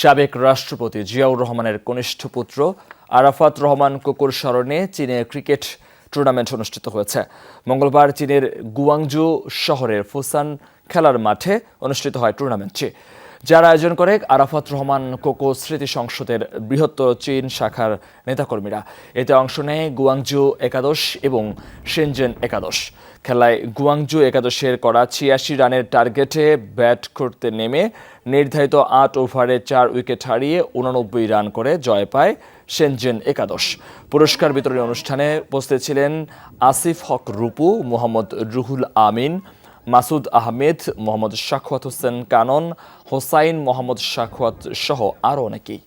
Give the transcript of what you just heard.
সাবেক রাষ্ট্রপতি জিয়াউর রহমানের কনিষ্ঠ পুত্র আরাফাত রহমান কুকুর স্মরণে চীনে ক্রিকেট টুর্নামেন্ট অনুষ্ঠিত হয়েছে। মঙ্গলবার চীনের গুয়াংজু শহরের ফুসান খেলার মাঠে অনুষ্ঠিত হয় টুর্নামেন্টটি। যার আয়োজন করে আরাফাত রহমান কোকো স্মৃতি সংসদের বৃহত্তর চীন শাখার নেতাকর্মীরা। এতে অংশ নেয় গুয়াংজু একাদশ এবং সেনজেন একাদশ। খেলায় গুয়াংজু একাদশের করা ছিয়াশি রানের টার্গেটে ব্যাট করতে নেমে নির্ধারিত আট ওভারে চার উইকেট হারিয়ে উননব্বই রান করে জয় পায় সেনজেন একাদশ। পুরস্কার বিতরণী অনুষ্ঠানে উপস্থিত ছিলেন আসিফ হক রূপু, মোহাম্মদ রুহুল আমিন মাসুদ আহমেদ মোহাম্মদ শাখওয়াত হোসেন কানন হোসাইন মোহাম্মদ শাখওয়াত সহ আরও অনেকেই।